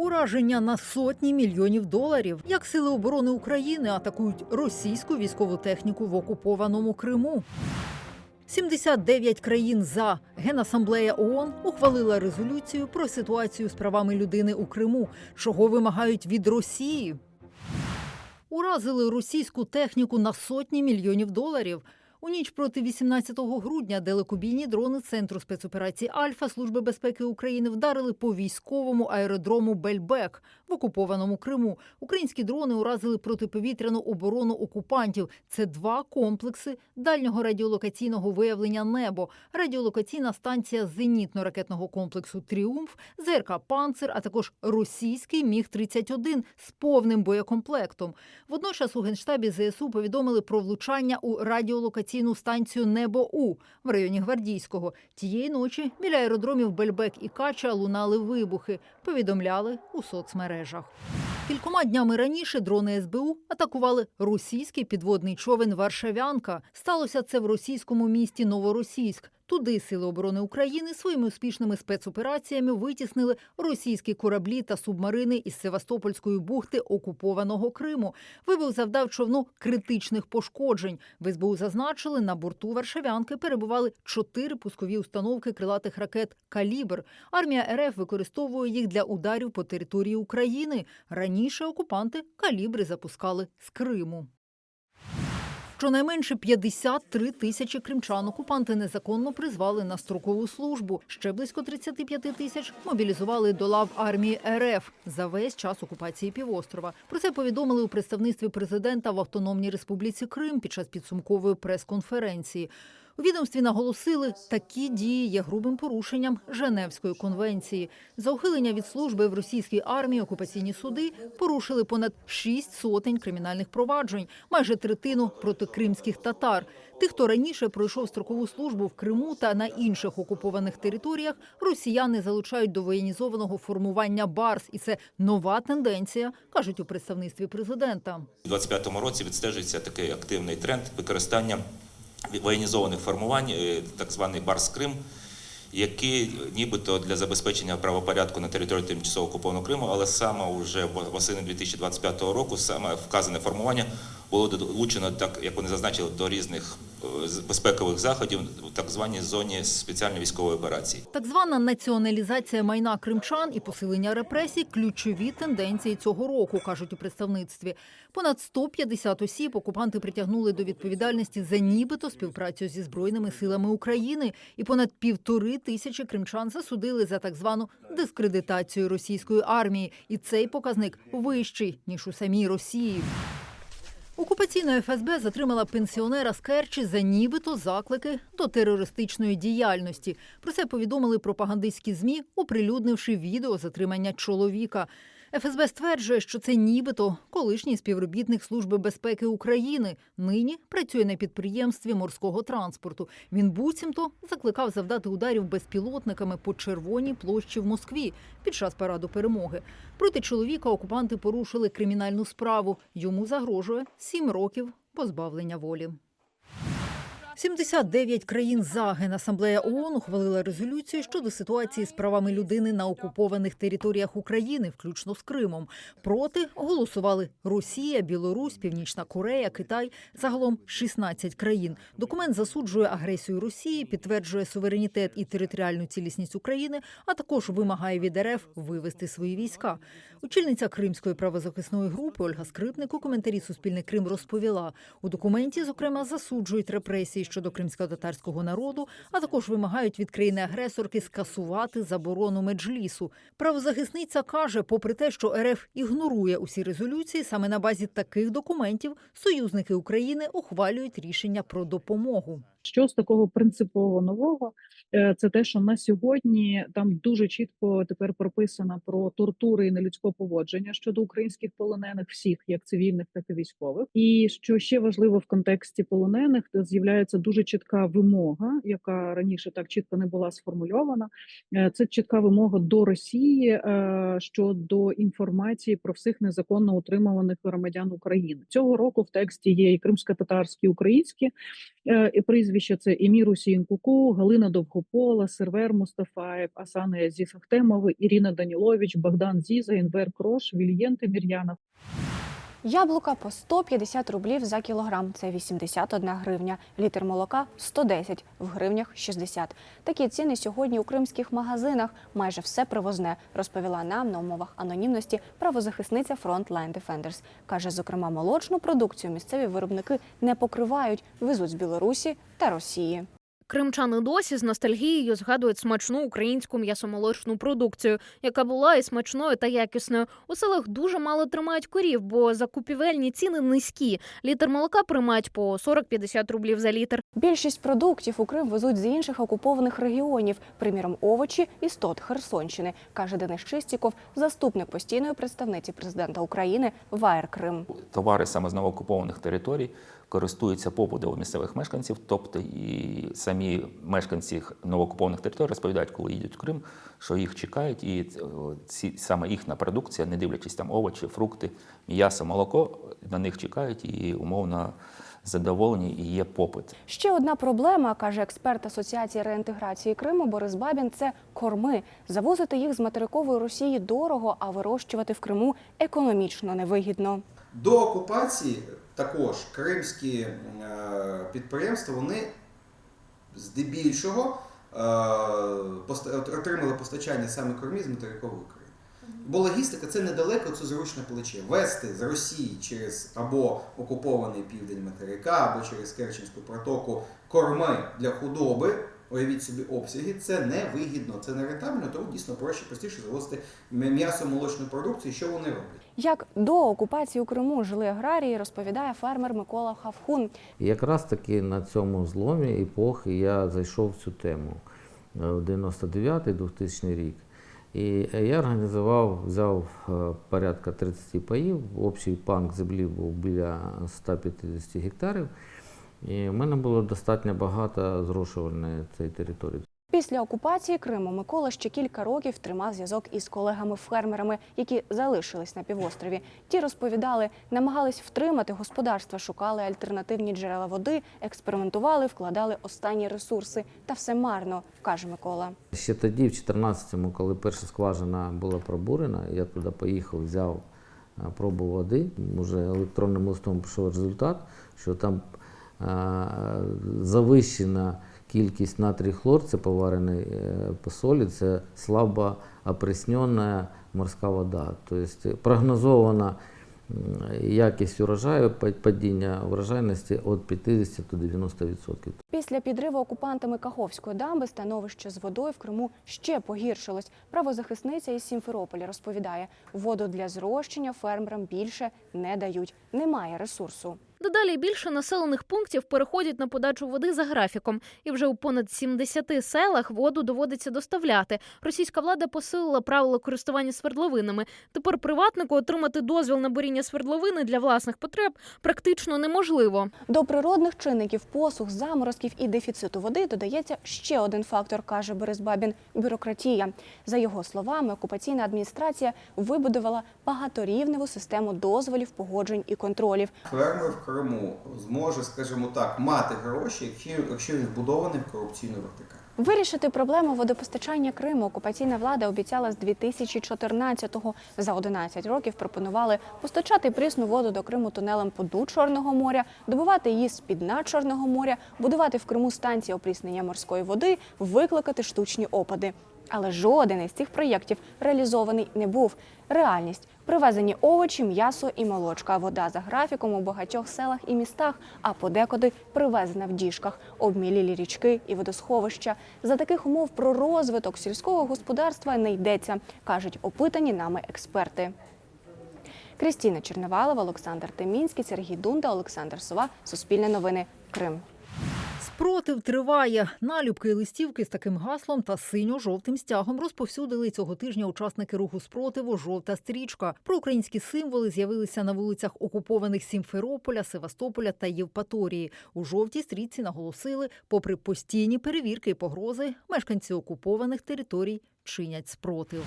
Ураження на сотні мільйонів доларів. Як сили оборони України атакують російську військову техніку в окупованому Криму. 79 країн за Генасамблея ООН ухвалила резолюцію про ситуацію з правами людини у Криму, чого вимагають від Росії. Уразили російську техніку на сотні мільйонів доларів. У ніч проти 18 грудня далекобійні дрони Центру спецоперації Альфа Служби безпеки України вдарили по військовому аеродрому Бельбек в окупованому Криму. Українські дрони уразили протиповітряну оборону окупантів. Це два комплекси дальнього радіолокаційного виявлення небо, радіолокаційна станція зенітно-ракетного комплексу Тріумф, ЗРК Панцир, а також російський міг 31 з повним боєкомплектом. Водночас у генштабі ЗСУ повідомили про влучання у радіолокаційну станцію Небо У в районі Гвардійського. Тієї ночі біля аеродромів Бельбек і Кача лунали вибухи. Повідомляли у соцмережах. Кількома днями раніше дрони СБУ атакували російський підводний човен Варшавянка. Сталося це в російському місті Новоросійськ. Туди сили оборони України своїми успішними спецопераціями витіснили російські кораблі та субмарини із Севастопольської бухти окупованого Криму. Вибух завдав човну критичних пошкоджень. В СБУ зазначили, на борту Варшавянки перебували чотири пускові установки крилатих ракет Калібр. Армія РФ використовує їх для ударів по території України. Раніше окупанти калібри запускали з Криму. Щонайменше 53 тисячі кримчан окупанти незаконно призвали на строкову службу. Ще близько 35 тисяч мобілізували до лав армії РФ за весь час окупації півострова. Про це повідомили у представництві президента в Автономній Республіці Крим під час підсумкової прес-конференції. Відомстві наголосили, такі дії є грубим порушенням Женевської конвенції. За ухилення від служби в російській армії окупаційні суди порушили понад шість сотень кримінальних проваджень, майже третину проти кримських татар. Тих, хто раніше пройшов строкову службу в Криму та на інших окупованих територіях, росіяни залучають до воєнізованого формування БАРС, і це нова тенденція, кажуть у представництві президента. У 2025 році відстежується такий активний тренд використання воєнізованих формувань, е, так званий Барс Крим, які нібито для забезпечення правопорядку на території тимчасово окупованого Криму, але саме вже восени 2025 року саме вказане формування було долучено, так як вони зазначили, до різних е, безпекових заходів в так званій зоні спеціальної військової операції. Так звана націоналізація майна кримчан і посилення репресій ключові тенденції цього року, кажуть у представництві. Понад 150 осіб окупанти притягнули до відповідальності за нібито співпрацю зі збройними силами України, і понад півтори тисячі кримчан засудили за так звану дискредитацію російської армії. І цей показник вищий ніж у самій Росії. Окупаційна ФСБ затримала пенсіонера з Керчі за нібито заклики до терористичної діяльності. Про це повідомили пропагандистські змі, оприлюднивши відео затримання чоловіка. ФСБ стверджує, що це нібито колишній співробітник Служби безпеки України. Нині працює на підприємстві морського транспорту. Він буцімто закликав завдати ударів безпілотниками по червоній площі в Москві під час параду перемоги. Проти чоловіка окупанти порушили кримінальну справу. Йому загрожує сім років позбавлення волі. 79 країн за Генасамблея ООН ухвалила резолюцію щодо ситуації з правами людини на окупованих територіях України, включно з Кримом. Проти голосували Росія, Білорусь, Північна Корея, Китай. Загалом 16 країн. Документ засуджує агресію Росії, підтверджує суверенітет і територіальну цілісність України, а також вимагає від РФ вивести свої війська. Очільниця Кримської правозахисної групи Ольга Скрипник у коментарі Суспільне Крим розповіла у документі, зокрема, засуджують репресії щодо кримсько-татарського народу, а також вимагають від країни-агресорки скасувати заборону меджлісу. Правозахисниця каже, попри те, що РФ ігнорує усі резолюції, саме на базі таких документів союзники України ухвалюють рішення про допомогу. Що з такого принципово нового, Е, це те, що на сьогодні там дуже чітко тепер прописано про тортури і нелюдське поводження щодо українських полонених, всіх як цивільних, так і військових. І що ще важливо в контексті полонених, з'являється дуже чітка вимога, яка раніше так чітко не була сформульована. Е, Це чітка вимога до Росії е, щодо інформації про всіх незаконно утримуваних громадян України. Цього року в тексті є і кримсько-татарські, і українські прізвища це Емір Усін Куку, Галина Довгопола, Сервер Мустафаєв, Асана Азіз Ахтемов, Ірина Данілович, Богдан Зіза, Інвер Крош, Вільєн Темір'янов. Яблука по 150 рублів за кілограм. Це 81 гривня. Літр молока 110, в гривнях 60. Такі ціни сьогодні у кримських магазинах. Майже все привозне, розповіла нам на умовах анонімності правозахисниця Frontline Defenders. Каже, зокрема, молочну продукцію місцеві виробники не покривають, везуть з Білорусі та Росії. Кримчани досі з ностальгією згадують смачну українську м'ясомолочну продукцію, яка була і смачною та якісною. У селах дуже мало тримають корів, бо закупівельні ціни низькі. Літр молока приймають по 40-50 рублів за літр. Більшість продуктів у Крим везуть з інших окупованих регіонів, приміром овочі і стот Херсонщини, каже Денис Чистіков, заступник постійної представниці президента України в АЕР Крим. Товари саме з новоокупованих територій користуються попитом у місцевих мешканців, тобто і самі мешканці новоокупованих територій розповідають, коли їдуть в Крим, що їх чекають, і е, ці саме їхня продукція, не дивлячись там овочі, фрукти, м'ясо, молоко, на них чекають і умовно задоволені, і є попит. Ще одна проблема, каже експерт Асоціації реінтеграції Криму Борис Бабін, це корми. Завозити їх з материкової Росії дорого, а вирощувати в Криму економічно невигідно. До окупації також кримські е, підприємства вони здебільшого е, отримали постачання саме кормів з материкової України. Бо логістика це недалеко, це зручне плече. Вести з Росії через або окупований південь материка, або через Керченську протоку корми для худоби. Уявіть собі обсяги, це невигідно, це не рентабельно, тому дійсно проще простіше завозити м'ясо молочну продукцію. Що вони роблять? Як до окупації у Криму жили аграрії, розповідає фермер Микола Хавхун. Якраз таки на цьому зломі епохи я зайшов в цю тему е, в 99-2000 рік. І я організував, взяв е, порядка 30 паїв, общий панк землі був біля 150 гектарів. І в мене було достатньо багато зрошувальної цієї території. Після окупації Криму Микола ще кілька років тримав зв'язок із колегами-фермерами, які залишились на півострові. Ті розповідали, намагались втримати господарства, шукали альтернативні джерела води, експериментували, вкладали останні ресурси. Та все марно, каже Микола. Ще тоді, в 14-му, коли перша скважина була пробурена, я туди поїхав, взяв пробу води. Уже електронним листом пішов результат, що там завищена кількість натрій хлор, це поварений е, по солі, це слабо опреснена морська вода. Тобто прогнозована якість урожаю, падіння врожайності від 50 до 90%. Після підриву окупантами Каховської дамби становище з водою в Криму ще погіршилось. Правозахисниця із Сімферополя розповідає, воду для зрощення фермерам більше не дають. Немає ресурсу. Дедалі більше населених пунктів переходять на подачу води за графіком, і вже у понад 70 селах воду доводиться доставляти. Російська влада посилила правила користування свердловинами. Тепер приватнику отримати дозвіл на буріння свердловини для власних потреб практично неможливо. До природних чинників посух, заморозків і дефіциту води додається ще один фактор, каже Борис Бабін – бюрократія. За його словами, окупаційна адміністрація вибудувала багаторівневу систему дозволів, погоджень і контролів. Фермер в Криму зможе, скажімо так, мати гроші, якщо, якщо він вбудований в корупційну вертикаль. Вирішити проблему водопостачання Криму окупаційна влада обіцяла з 2014-го. За 11 років пропонували постачати прісну воду до Криму тунелем по дну Чорного моря, добувати її з під дна Чорного моря, будувати в Криму станції опріснення морської води, викликати штучні опади. Але жоден із цих проєктів реалізований не був. Реальність привезені овочі, м'ясо і молочка. Вода за графіком у багатьох селах і містах, а подекуди привезена в діжках, обмілілі річки і водосховища. За таких умов про розвиток сільського господарства не йдеться, кажуть опитані нами експерти. Крістіна Черневалова, Олександр Темінський, Сергій Дунда, Олександр Сова. Суспільне новини. Крим. Спротив триває. Налюбки листівки з таким гаслом та синьо-жовтим стягом розповсюдили цього тижня учасники руху спротиву Жовта стрічка. Проукраїнські символи з'явилися на вулицях окупованих Сімферополя, Севастополя та Євпаторії. У жовтій стрічці наголосили, попри постійні перевірки і погрози, мешканці окупованих територій чинять спротив.